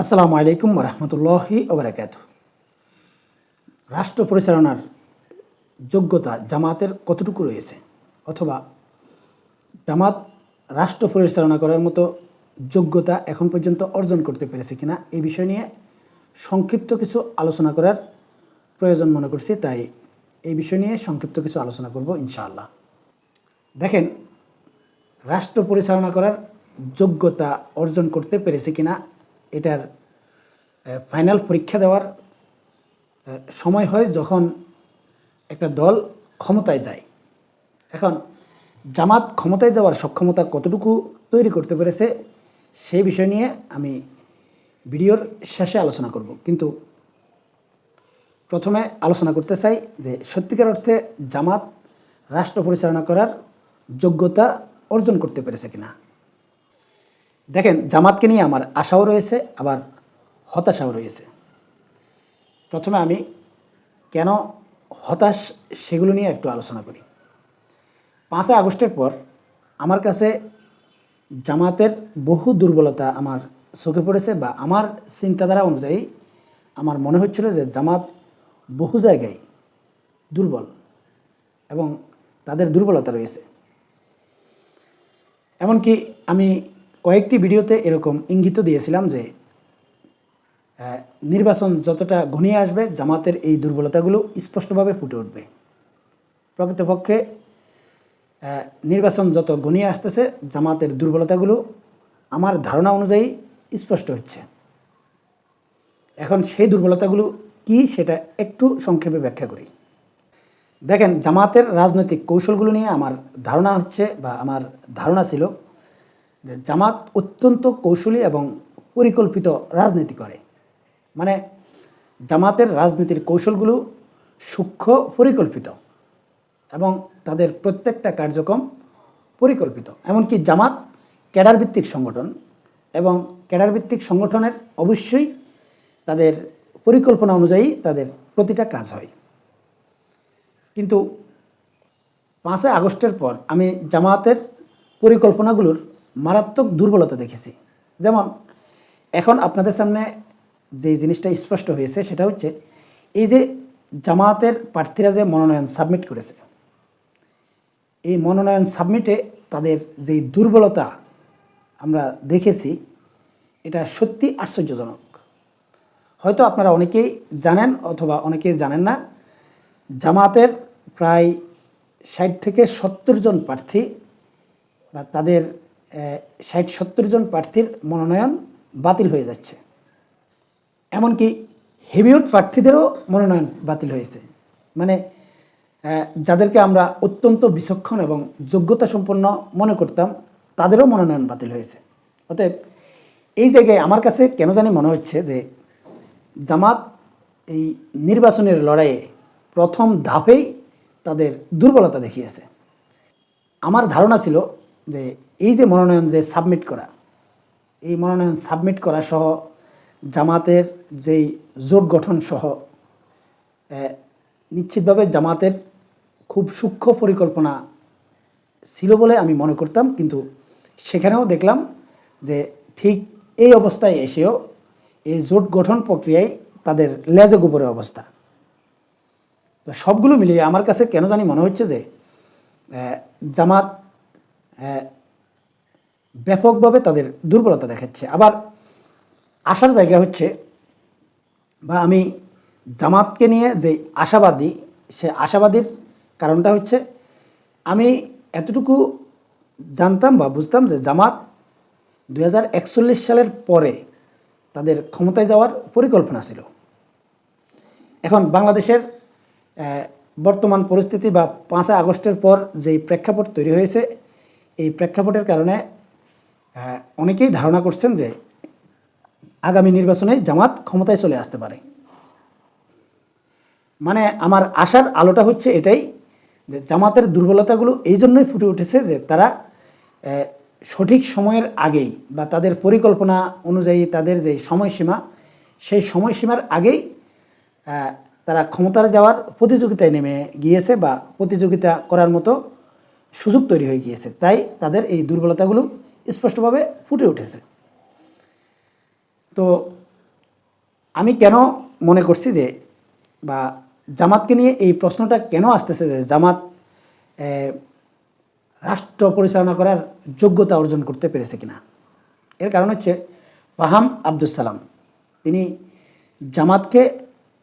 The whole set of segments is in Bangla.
আসসালামু আলাইকুম রহমতুল্লাহি ওবরাকাত। রাষ্ট্র পরিচালনার যোগ্যতা জামাতের কতটুকু রয়েছে? অথবা জামাত রাষ্ট্র পরিচালনা করার মতো যোগ্যতা এখন পর্যন্ত অর্জন করতে পেরেছে কিনা এই বিষয় নিয়ে সংক্ষিপ্ত কিছু আলোচনা করার প্রয়োজন মনে করছি, তাই এই বিষয় নিয়ে সংক্ষিপ্ত কিছু আলোচনা করব ইনশাআল্লাহ। দেখেন, রাষ্ট্র পরিচালনা করার যোগ্যতা অর্জন করতে পেরেছে কিনা এটার ফাইনাল পরীক্ষা দেওয়ার সময় হয় যখন একটা দল ক্ষমতায় যায়। এখন, জামাত ক্ষমতায় যাওয়ার সক্ষমতা কতটুকু তৈরি করতে পেরেছে সেই বিষয় নিয়ে আমি ভিডিওর শেষে আলোচনা করব। কিন্তু প্রথমে আলোচনা করতে চাই যে সত্যিকার অর্থে জামাত রাষ্ট্র পরিচালনা করার যোগ্যতা অর্জন করতে পেরেছে কিনা। দেখেন, জামাতকে নিয়ে আমার আশাও রয়েছে, আবার হতাশাও রয়েছে। প্রথমে আমি কেন হতাশ সেগুলো নিয়ে একটু আলোচনা করি। পাঁচই আগস্টের পর আমার কাছে জামাতের বহু দুর্বলতা আমার চোখে পড়েছে বা আমার চিন্তাধারা অনুযায়ী আমার মনে হচ্ছিল যে জামাত বহু জায়গায় দুর্বল এবং তাদের দুর্বলতা রয়েছে। এমনকি আমি কয়েকটি ভিডিওতে এরকম ইঙ্গিত দিয়েছিলাম যে নির্বাচন যতটা ঘনিয়ে আসবে, জামাতের এই দুর্বলতাগুলো স্পষ্টভাবে ফুটে উঠবে। প্রকৃতপক্ষে নির্বাচন যত ঘনিয়ে আসতেছে, জামাতের দুর্বলতাগুলো আমার ধারণা অনুযায়ী স্পষ্ট হচ্ছে। এখন সেই দুর্বলতাগুলো কি, সেটা একটু সংক্ষেপে ব্যাখ্যা করি। দেখেন, জামাতের রাজনৈতিক কৌশলগুলো নিয়ে আমার ধারণা হচ্ছে বা আমার ধারণা ছিল যে জামাত অত্যন্ত কৌশলী এবং পরিকল্পিত রাজনীতি করে। মানে জামাতের রাজনীতির কৌশলগুলো সূক্ষ্ম, পরিকল্পিত এবং তাদের প্রত্যেকটা কার্যক্রম পরিকল্পিত। এমনকি জামাত ক্যাডার ভিত্তিক সংগঠন এবং ক্যাডার ভিত্তিক সংগঠনের অবশ্যই তাদের পরিকল্পনা অনুযায়ী তাদের প্রতিটা কাজ হয়। কিন্তু পাঁচই আগস্টের পর আমি জামায়াতের পরিকল্পনাগুলোর মারাত্মক দুর্বলতা দেখেছি। যেমন, এখন আপনাদের সামনে যে জিনিসটা স্পষ্ট হয়েছে সেটা হচ্ছে, এই যে জামায়াতের প্রার্থীরা যে মনোনয়ন সাবমিট করেছে, এই মনোনয়ন সাবমিটে তাদের যেই দুর্বলতা আমরা দেখেছি, এটা সত্যি আশ্চর্যজনক। হয়তো আপনারা অনেকেই জানেন অথবা অনেকেই জানেন না, জামাতের প্রায় ষাট থেকে সত্তর জন প্রার্থী বা তাদের ষাট সত্তর জন প্রার্থীর মনোনয়ন বাতিল হয়ে যাচ্ছে। এমনকি হেভিউড প্রার্থীদেরও মনোনয়ন বাতিল হয়েছে। মানে যাদেরকে আমরা অত্যন্ত বিচক্ষণ এবং যোগ্যতা সম্পন্ন মনে করতাম, তাদেরও মনোনয়ন বাতিল হয়েছে। অতএব, এই জায়গায় আমার কাছে কেন জানি মনে হচ্ছে যে, জামাত এই নির্বাচনের লড়াইয়ে প্রথম ধাপেই তাদের দুর্বলতা দেখিয়েছে। আমার ধারণা ছিল যে এই যে মনোনয়ন যে সাবমিট করা, এই মনোনয়ন সাবমিট করা সহ জামাতের যেই জোট গঠন সহ নিশ্চিতভাবে জামাতের খুব সূক্ষ্ম পরিকল্পনা ছিল বলে আমি মনে করতাম। কিন্তু সেখানেও দেখলাম যে ঠিক এই অবস্থায় এসেও এই জোট গঠন প্রক্রিয়ায় তাদের লেজে গোবরের অবস্থা। তো সবগুলো মিলিয়ে আমার কাছে কেন জানি মনে হচ্ছে যে জামাত ব্যাপকভাবে তাদের দুর্বলতা দেখাচ্ছে। আবার আসার জায়গা হচ্ছে, বা আমি জামাতকে নিয়ে যে আশাবাদী, সে আশাবাদীর কারণটা হচ্ছে, আমি এতটুকু জানতাম বা বুঝতাম যে জামাত দু হাজার একচল্লিশ সালের পরে তাদের ক্ষমতায় যাওয়ার পরিকল্পনা ছিল। এখন বাংলাদেশের বর্তমান পরিস্থিতি বা পাঁচই আগস্টের পর যেই প্রেক্ষাপট তৈরি হয়েছে, এই প্রেক্ষাপটের কারণে অনেকেই ধারণা করছেন যে আগামী নির্বাচনে জামাত ক্ষমতায় চলে আসতে পারে। মানে আমার আশার আলোটা হচ্ছে এটাই যে জামাতের দুর্বলতাগুলো এই জন্যই ফুটে উঠেছে যে তারা সঠিক সময়ের আগেই বা তাদের পরিকল্পনা অনুযায়ী তাদের যে সময়সীমা, সেই সময়সীমার আগেই তারা ক্ষমতার যাওয়ার প্রতিযোগিতায় নেমে গিয়েছে বা প্রতিযোগিতা করার মতো সুযোগ তৈরি হয়ে গিয়েছে। তাই তাদের এই দুর্বলতাগুলো স্পষ্টভাবে ফুটে উঠেছে। তো আমি কেন মনে করছি যে বা জামাতকে নিয়ে এই প্রশ্নটা কেন আসতেছে যে জামাত রাষ্ট্র পরিচালনা করার যোগ্যতা অর্জন করতে পেরেছে কিনা? এর কারণ হচ্ছে ফাহাম আব্দুল সালাম। তিনি জামাতকে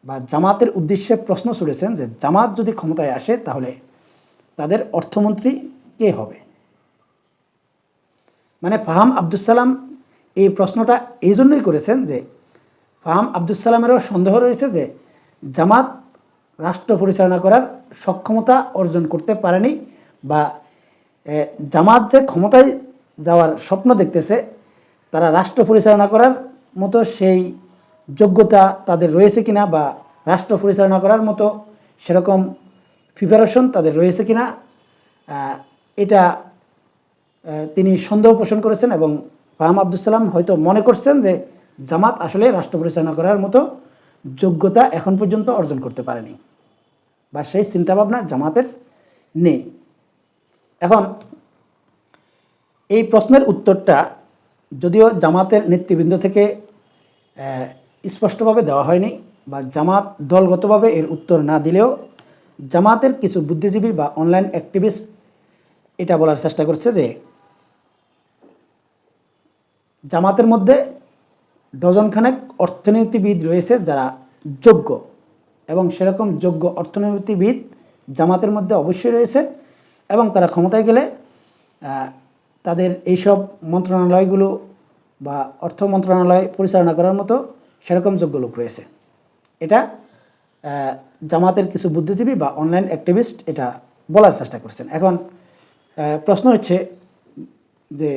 বা জামাতের উদ্দেশ্যে প্রশ্ন ছুড়েছেন যে জামাত যদি ক্ষমতায় আসে তাহলে তাদের অর্থমন্ত্রী কে হবে? মানে ফাহাম আব্দুল সালাম এই প্রশ্নটা এই জন্যই করেছেন যে ফাহাম আব্দুল সালামেরও সন্দেহ রয়েছে যে জামাত রাষ্ট্র পরিচালনা করার সক্ষমতা অর্জন করতে পারেনি বা জামাত যে ক্ষমতায় যাওয়ার স্বপ্ন দেখতেছে, তারা রাষ্ট্র পরিচালনা করার মতো সেই যোগ্যতা তাদের রয়েছে কিনা বা রাষ্ট্র পরিচালনা করার মতো সেরকম প্রিপারেশন তাদের রয়েছে কিনা এটা তিনি সন্দেহ পোষণ করেছেন এবং ফাহাম আব্দুল সালাম হয়তো মনে করছেন যে জামাত আসলে রাষ্ট্র পরিচালনা করার মতো যোগ্যতা এখন পর্যন্ত অর্জন করতে পারেনি বা সেই চিন্তাভাবনা জামাতের নেই। এখন, এই প্রশ্নের উত্তরটা যদিও জামাতের নেতৃবৃন্দ থেকে স্পষ্টভাবে দেওয়া হয়নি বা জামাত দলগতভাবে এর উত্তর না দিলেও জামাতের কিছু বুদ্ধিজীবী বা অনলাইন অ্যাক্টিভিস্ট এটা বলার চেষ্টা করছে যে জামাতের মধ্যে ডজনখানেক অর্থনীতিবিদ রয়েছে যারা যোগ্য এবং সেরকম যোগ্য অর্থনীতিবিদ জামাতের মধ্যে অবশ্যই রয়েছে এবং তারা ক্ষমতায় গেলে তাদের এইসব মন্ত্রণালয়গুলো বা অর্থ মন্ত্রণালয় পরিচালনা করার মতো সেরকম যোগ্য লোক রয়েছে। এটা জামাতের কিছু বুদ্ধিজীবী বা অনলাইন অ্যাক্টিভিস্ট এটা বলার চেষ্টা করছেন। এখন প্রশ্ন হচ্ছে যে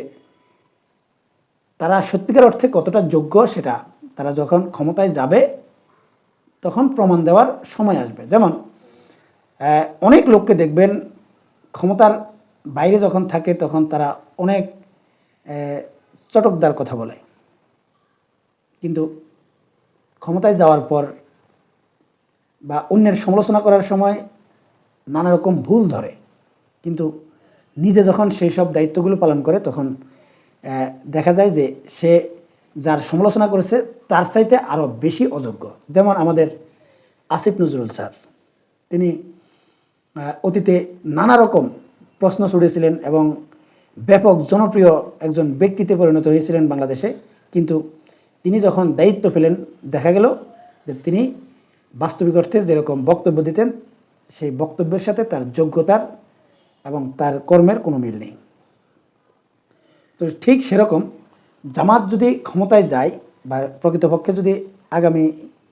তারা সত্যিকার অর্থে কতটা যোগ্য সেটা তারা যখন ক্ষমতায় যাবে, তখন প্রমাণ দেওয়ার সময় আসবে। যেমন অনেক লোককে দেখবেন ক্ষমতার বাইরে যখন থাকে, তখন তারা অনেক চটকদার কথা বলে। কিন্তু ক্ষমতায় যাওয়ার পর বা অন্যের সমালোচনা করার সময় নানা রকম ভুল ধরে। কিন্তু নিজে যখন সেই সব দায়িত্বগুলো পালন করে, তখন দেখা যায় যে সে যার সমালোচনা করেছে, তার চাইতে আরও বেশি অযোগ্য। যেমন আমাদের আসিফ নজরুল স্যার। তিনি অতীতে নানা রকম প্রশ্ন ছুড়েছিলেন এবং ব্যাপক জনপ্রিয় একজন ব্যক্তিতে পরিণত হয়েছিলেন বাংলাদেশে। কিন্তু তিনি যখন দায়িত্ব পেলেন, দেখা গেল যে তিনি বাস্তবিক অর্থে যেরকম বক্তব্য দিতেন, সেই বক্তব্যের সাথে তার যোগ্যতার এবং তার কর্মের কোনো মিল নেই। তো ঠিক সেরকম জামাত যদি ক্ষমতায় যায় বা প্রকৃতপক্ষে যদি আগামী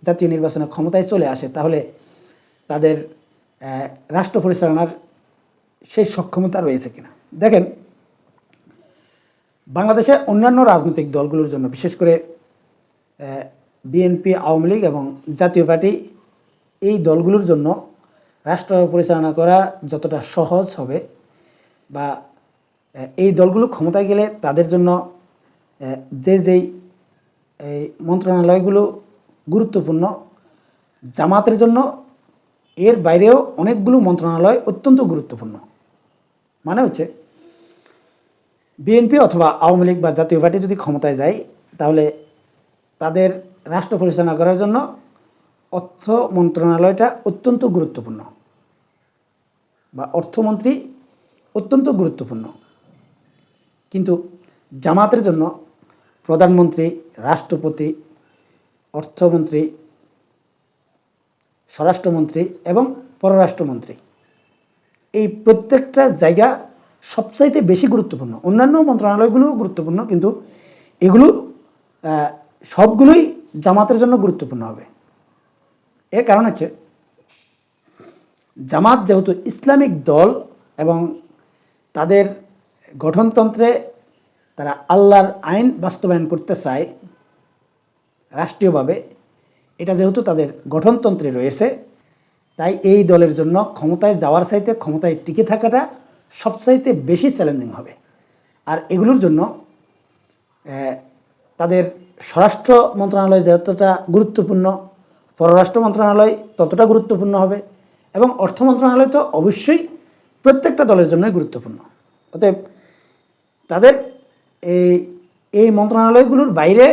জাতীয় নির্বাচনে ক্ষমতায় চলে আসে, তাহলে তাদের রাষ্ট্র পরিচালনার সেই সক্ষমতা রয়েছে কিনা? দেখেন বাংলাদেশে অন্যান্য রাজনৈতিক দলগুলোর জন্য, বিশেষ করে বিএনপি, আওয়ামী লীগ এবং জাতীয় পার্টি, এই দলগুলোর জন্য রাষ্ট্র পরিচালনা করা যতটা সহজ হবে বা এই দলগুলো ক্ষমতায় গেলে তাদের জন্য যে যেই, এই মন্ত্রণালয়গুলো গুরুত্বপূর্ণ, জামাতের জন্য এর বাইরেও অনেকগুলো মন্ত্রণালয় অত্যন্ত গুরুত্বপূর্ণ। মানে হচ্ছে, বিএনপি অথবা আওয়ামী লীগ বা জাতীয় পার্টি যদি ক্ষমতায় যায়, তাহলে তাদের রাষ্ট্র পরিচালনা করার জন্য অর্থ মন্ত্রণালয়টা অত্যন্ত গুরুত্বপূর্ণ বা অর্থমন্ত্রী অত্যন্ত গুরুত্বপূর্ণ। কিন্তু জামাতের জন্য প্রধানমন্ত্রী, রাষ্ট্রপতি, অর্থমন্ত্রী, স্বরাষ্ট্রমন্ত্রী এবং পররাষ্ট্রমন্ত্রী। এই প্রত্যেকটা জায়গা সবচাইতে বেশি গুরুত্বপূর্ণ। অন্যান্য মন্ত্রণালয়গুলোও গুরুত্বপূর্ণ, কিন্তু এগুলো সবগুলোই জামাতের জন্য গুরুত্বপূর্ণ হবে। এর কারণ হচ্ছে, জামাত যেহেতু ইসলামিক দল এবং তাদের গঠনতন্ত্রে তারা আল্লাহর আইন বাস্তবায়ন করতে চায় রাষ্ট্রীয়ভাবে, এটা যেহেতু তাদের গঠনতন্ত্রে রয়েছে, তাই এই দলের জন্য ক্ষমতায় যাওয়ার চাইতে ক্ষমতায় টিকে থাকাটা সবচাইতে বেশি চ্যালেঞ্জিং হবে। আর এগুলোর জন্য তাদের স্বরাষ্ট্র মন্ত্রণালয় যতটা গুরুত্বপূর্ণ, পররাষ্ট্র মন্ত্রণালয় ততটা গুরুত্বপূর্ণ হবে, এবং অর্থ মন্ত্রণালয় তো অবশ্যই প্রত্যেকটা দলের জন্যই গুরুত্বপূর্ণ। অতএব তাদের এই এই মন্ত্রণালয়গুলোর বাইরে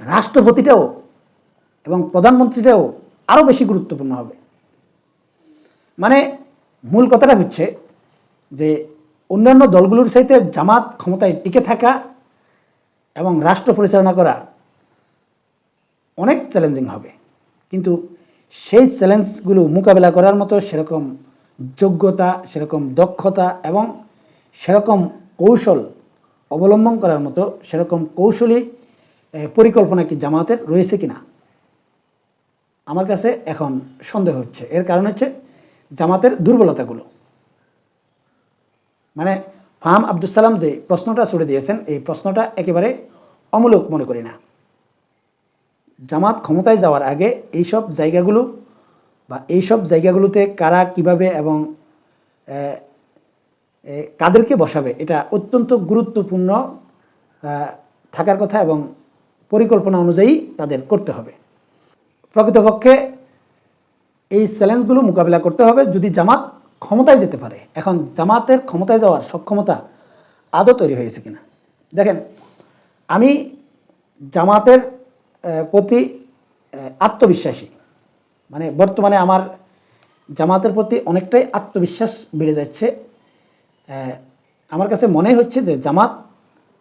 রাষ্ট্রপতিটাও এবং প্রধানমন্ত্রীটাও আরও বেশি গুরুত্বপূর্ণ হবে। মানে মূল কথাটা হচ্ছে যে অন্যান্য দলগুলোর সাথে জামাত ক্ষমতায় টিকে থাকা এবং রাষ্ট্র পরিচালনা করা অনেক চ্যালেঞ্জিং হবে। কিন্তু সেই চ্যালেঞ্জগুলো মোকাবেলা করার মতো সেরকম যোগ্যতা, সেরকম দক্ষতা এবং সেরকম কৌশল অবলম্বন করার মতো সেরকম কৌশলী পরিকল্পনা কি জামাতের রয়েছে কিনা? আমার কাছে এখন সন্দেহ হচ্ছে। এর কারণ হচ্ছে জামাতের দুর্বলতাগুলো। মানে ফাহাম আব্দুল সালাম যে প্রশ্নটা ছুড়ে দিয়েছেন, এই প্রশ্নটা একেবারে অমূলক মনে করি না। জামাত ক্ষমতায় যাওয়ার আগে এইসব জায়গাগুলো বা এইসব জায়গাগুলোতে কারা কীভাবে এবং কাদেরকে বসাবে, এটা অত্যন্ত গুরুত্বপূর্ণ থাকার কথা এবং পরিকল্পনা অনুযায়ী তাদের করতে হবে। প্রকৃতপক্ষে এই চ্যালেঞ্জগুলো মোকাবিলা করতে হবে যদি জামাত ক্ষমতায় যেতে পারে। এখন জামাতের ক্ষমতায় যাওয়ার সক্ষমতা আদৌ তৈরি হয়েছে কিনা? দেখেন, আমি জামাতের প্রতি আত্মবিশ্বাসী। মানে বর্তমানে আমার জামাতের প্রতি অনেকটাই আত্মবিশ্বাস বেড়ে যাচ্ছে। আমার কাছে মনে হচ্ছে যে জামাত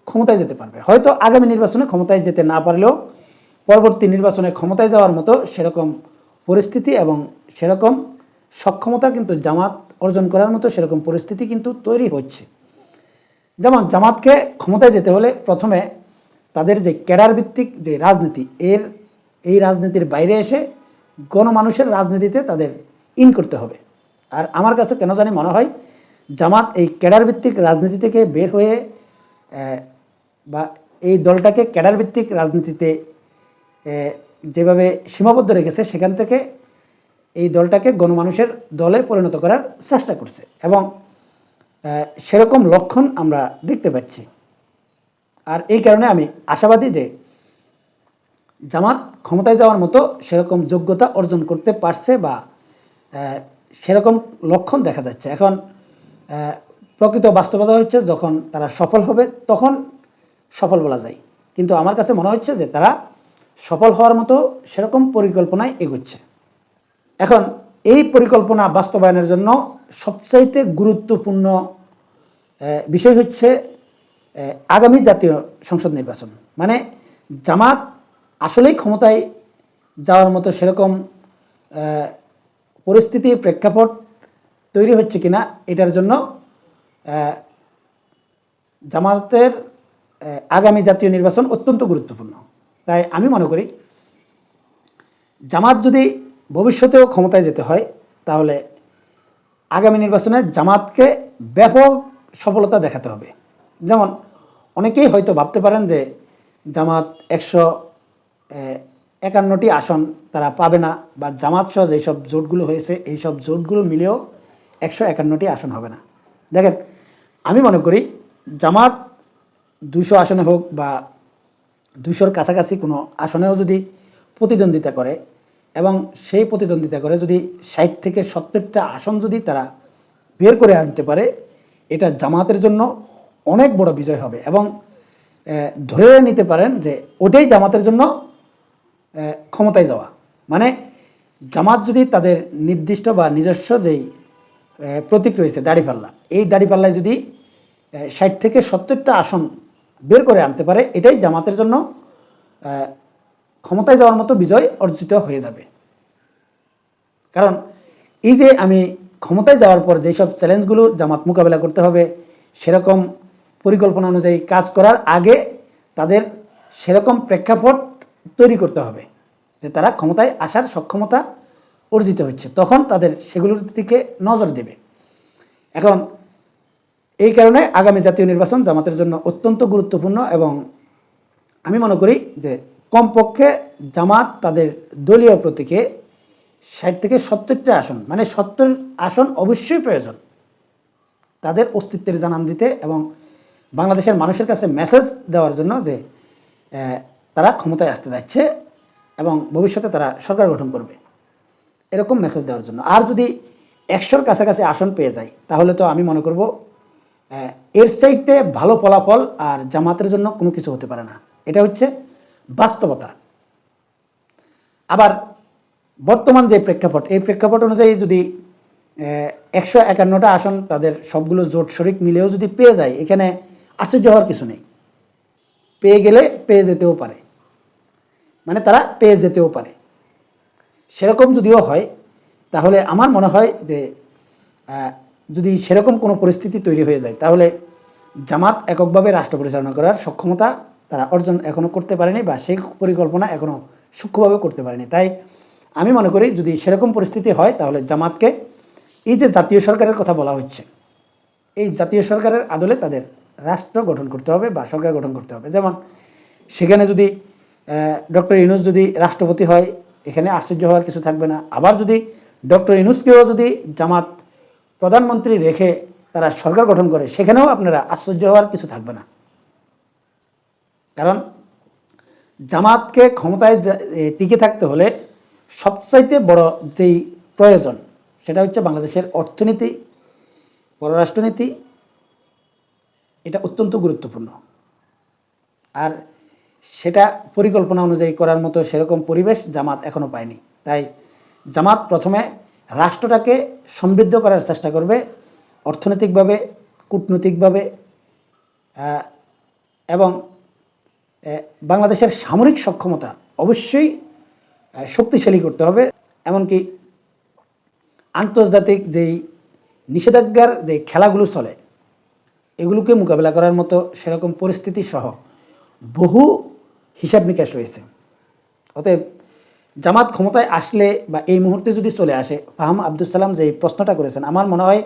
ক্ষমতায় যেতে পারবে। হয়তো আগামী নির্বাচনে ক্ষমতায় যেতে না পারলেও পরবর্তী নির্বাচনে ক্ষমতায় যাওয়ার মতো সেরকম পরিস্থিতি এবং সেরকম সক্ষমতা কিন্তু জামাত অর্জন করার মতো সেরকম পরিস্থিতি কিন্তু তৈরি হচ্ছে। যেমন জামাতকে ক্ষমতায় যেতে হলে প্রথমে তাদের যে ক্যাডার ভিত্তিক যে রাজনীতি, এর এই রাজনীতির বাইরে এসে গণমানুষের রাজনীতিতে তাদের ইন করতে হবে। আর আমার কাছে কেন জানি মনে হয় জামাত এই ক্যাডার ভিত্তিক রাজনীতি থেকে বের হয়ে বা এই দলটাকে ক্যাডার ভিত্তিক রাজনীতিতে যেভাবে সীমাবদ্ধ রেখেছে, সেখান থেকে এই দলটাকে গণমানুষের দলে পরিণত করার চেষ্টা করছে। এবং সেরকম লক্ষণ আমরা দেখতে পাচ্ছি। আর এই কারণে আমি আশাবাদী যে জামাত ক্ষমতায় যাওয়ার মতো সেরকম যোগ্যতা অর্জন করতে পারছে বা সেরকম লক্ষণ দেখা যাচ্ছে। এখন প্রকৃত বাস্তবতা হচ্ছে যখন তারা সফল হবে, তখন সফল বলা যায়। কিন্তু আমার কাছে মনে হচ্ছে যে তারা সফল হওয়ার মতো সেরকম পরিকল্পনায় এগোচ্ছে। এখন এই পরিকল্পনা বাস্তবায়নের জন্য সবচাইতে গুরুত্বপূর্ণ বিষয় হচ্ছে আগামী জাতীয় সংসদ নির্বাচন। মানে জামাত আসলেই ক্ষমতায় যাওয়ার মতো সেরকম পরিস্থিতি, প্রেক্ষাপট তৈরি হচ্ছে কিনা এটার জন্য জামাতের আগামী জাতীয় নির্বাচন অত্যন্ত গুরুত্বপূর্ণ। তাই আমি মনে করি, জামাত যদি ভবিষ্যতেও ক্ষমতায় যেতে হয়, তাহলে আগামী নির্বাচনে জামাতকে ব্যাপক সফলতা দেখাতে হবে। যেমন, অনেকেই হয়তো ভাবতে পারেন যে জামাত একশো একান্নটি আসন তারা পাবে না বা জামাত সহ যেসব জোটগুলো হয়েছে এই সব জোটগুলো মিলেও একশো একান্নটি আসন হবে না। দেখেন, আমি মনে করি জামাত দুশো আসনে হোক বা দুশোর কাছাকাছি কোনো আসনেও যদি প্রতিদ্বন্দ্বিতা করে এবং সেই প্রতিদ্বন্দ্বিতা করে যদি ষাট থেকে সত্তরটা আসন যদি তারা বের করে আনতে পারে, এটা জামাতের জন্য অনেক বড় বিজয় হবে এবং ধরে নিতে পারেন যে ওটাই জামাতের জন্য ক্ষমতায় যাওয়া। মানে জামাত যদি তাদের নির্দিষ্ট বা নিজস্ব যেই প্রতীক রয়েছে দাড়িপাল্লা। এই দাড়িপাল্লায় যদি ষাট থেকে সত্তরটা আসন বের করে আনতে পারে, এটাই জামাতের জন্য ক্ষমতায় যাওয়ার মতো বিজয় অর্জিত হয়ে যাবে। কারণ এই যে আমি ক্ষমতায় যাওয়ার পর যেসব চ্যালেঞ্জগুলো জামাত মোকাবেলা করতে হবে, সেরকম পরিকল্পনা অনুযায়ী কাজ করার আগে তাদের সেরকম প্রেক্ষাপট তৈরি করতে হবে, যে তারা ক্ষমতায় আসার সক্ষমতা অর্জিত হচ্ছে, তখন তাদের সেগুলোর দিকে নজর দেবে। এখন, এই কারণে আগামী জাতীয় নির্বাচন জামাতের জন্য অত্যন্ত গুরুত্বপূর্ণ এবং আমি মনে করি যে কমপক্ষে জামাত তাদের দলীয় প্রতীকে ষাট থেকে সত্তরটা আসন মানে সত্তর আসন অবশ্যই প্রয়োজন তাদের অস্তিত্বের জানান দিতে এবং বাংলাদেশের মানুষের কাছে মেসেজ দেওয়ার জন্য যে তারা ক্ষমতায় আসতে যাচ্ছে এবং ভবিষ্যতে তারা সরকার গঠন করবে। এরকম মেসেজ দেওয়ার জন্য। আর যদি একশোর কাছাকাছি আসন পেয়ে যায়, তাহলে তো আমি মনে করব এর চাইতে ভালো ফলাফল আর জামাতের জন্য কোনো কিছু হতে পারে না। এটা হচ্ছে বাস্তবতা। আবার বর্তমান যে প্রেক্ষাপট, এই প্রেক্ষাপট অনুযায়ী যদি একশো একান্নটা আসন তাদের সবগুলো জোট শরিক মিলেও যদি পেয়ে যায়, এখানে আশ্চর্য হওয়ার কিছু নেই। পেয়ে গেলে পেয়ে যেতেও পারে। মানে তারা পেয়ে যেতেও পারে। সেরকম যদিও হয়, তাহলে আমার মনে হয় যে যদি সেরকম কোনো পরিস্থিতি তৈরি হয়ে যায়, তাহলে জামাত এককভাবে রাষ্ট্র পরিচালনা করার সক্ষমতা তারা অর্জন এখনও করতে পারেনি বা সেই পরিকল্পনা এখনও সূক্ষ্মভাবে করতে পারেনি। তাই আমি মনে করি যদি সেরকম পরিস্থিতি হয়, তাহলে জামাতকে এই যে জাতীয় সরকারের কথা বলা হচ্ছে, এই জাতীয় সরকারের আদলে তাদের রাষ্ট্র গঠন করতে হবে বা সরকার গঠন করতে হবে। যেমন সেখানে যদি ডক্টর ইনুস যদি রাষ্ট্রপতি হয় এখানে আশ্চর্য হওয়ার কিছু থাকবে না। আবার যদি ডক্টর ইনুসকেও যদি জামাত প্রধানমন্ত্রী রেখে তারা সরকার গঠন করে, সেখানেও আপনারা আশ্চর্য হওয়ার কিছু থাকবে না। কারণ জামাতকে ক্ষমতায় টিকে থাকতে হলে সবচাইতে বড় যেই প্রয়োজন, সেটা হচ্ছে বাংলাদেশের অর্থনীতি, পররাষ্ট্রনীতি, এটা অত্যন্ত গুরুত্বপূর্ণ। আর সেটা পরিকল্পনা অনুযায়ী করার মতো সেরকম পরিবেশ জামাত এখনও পায়নি। তাই জামাত প্রথমে রাষ্ট্রটাকে সমৃদ্ধ করার চেষ্টা করবে, অর্থনৈতিকভাবে, কূটনৈতিকভাবে এবং বাংলাদেশের সামরিক সক্ষমতা অবশ্যই শক্তিশালী করতে হবে। এমনকি আন্তর্জাতিক যেই নিষেধাজ্ঞার যে খেলাগুলো চলে, এগুলোকে মোকাবেলা করার মতো সেরকম পরিস্থিতি সহ বহু হিসাব নিকাশ রয়েছে। অতএব জামাত ক্ষমতায় আসলে বা এই মুহূর্তে যদি চলে আসে, ফাহাম আব্দুল সালাম যে প্রশ্নটা করেছেন, আমার মনে হয়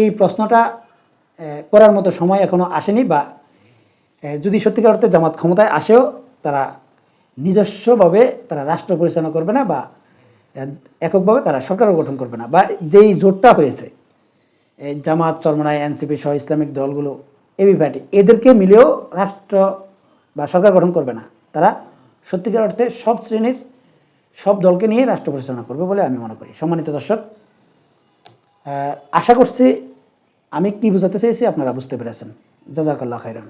এই প্রশ্নটা করার মতো সময় এখনও আসেনি বা যদি সত্যিকার অর্থে জামাত ক্ষমতায় আসেও তারা নিজস্বভাবে তারা রাষ্ট্র পরিচালনা করবে না বা এককভাবে তারা সরকারও গঠন করবে না। বা যেই জোটটা হয়েছে জামাত, চরমনায়, এনসিপি সহ ইসলামিক দলগুলো এবি পার্টি এদেরকে মিলেও রাষ্ট্র বা সরকার গঠন করবে না। তারা সত্যিকার অর্থে সব শ্রেণির সব দলকে নিয়ে রাষ্ট্র পরিচালনা করবে বলে আমি মনে করি। সম্মানিত দর্শক আশা করছি আমি কি বোঝাতে চেয়েছি আপনারা বুঝতে পেরেছেন। জাজাকাল্লাহ খাইরান